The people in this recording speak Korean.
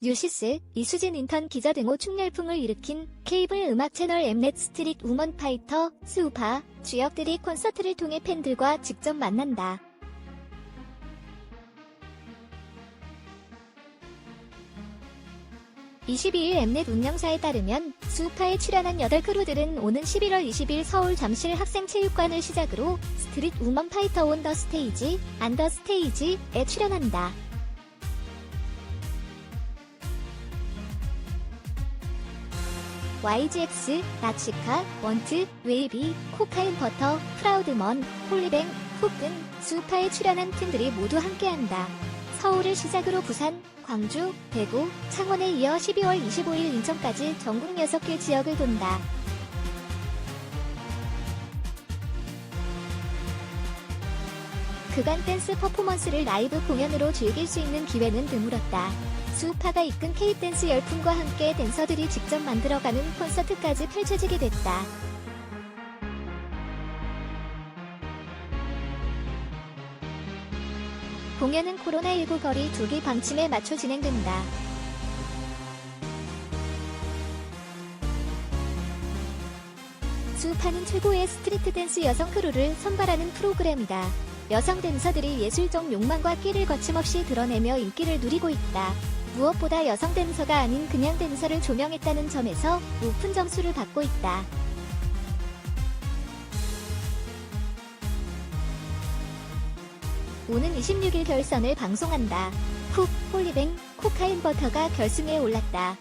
뉴시스, 이수진 인턴 기자 등호 충렬풍을 일으킨 케이블 음악 채널 엠넷 스트릿 우먼 파이터, 스우파, 주역들이 콘서트를 통해 팬들과 직접 만난다. (22일) 엠넷 운영사에 따르면 수우파에 출연한 8크루들은 오는 11월 20일 서울 잠실 학생체육관을 시작으로 스트릿 우먼 파이터 온 더 스테이지, 안더 스테이지에 출연한다. YGX, 나치카, 원트, 웨이비, 코카인 버터, 프라우드먼, 홀리뱅, 훅근, 수파에 출연한 팀들이 모두 함께한다. 서울을 시작으로 부산, 광주, 대구, 창원에 이어 12월 25일 인천까지 전국 6개 지역을 돈다. 그간 댄스 퍼포먼스를 라이브 공연으로 즐길 수 있는 기회는 드물었다. 수우파가 이끈 K-댄스 열풍과 함께 댄서들이 직접 만들어가는 콘서트까지 펼쳐지게 됐다. 공연은 코로나19 거리 두기 방침에 맞춰 진행된다. 수우파는 최고의 스트리트 댄스 여성 크루를 선발하는 프로그램이다. 여성 댄서들이 예술적 욕망과 끼를 거침없이 드러내며 인기를 누리고 있다. 무엇보다 여성 댄서가 아닌 그냥 댄서를 조명했다는 점에서 높은 점수를 받고 있다. 오는 26일 결선을 방송한다. 쿡, 홀리뱅, 코카인 버터가 결승에 올랐다.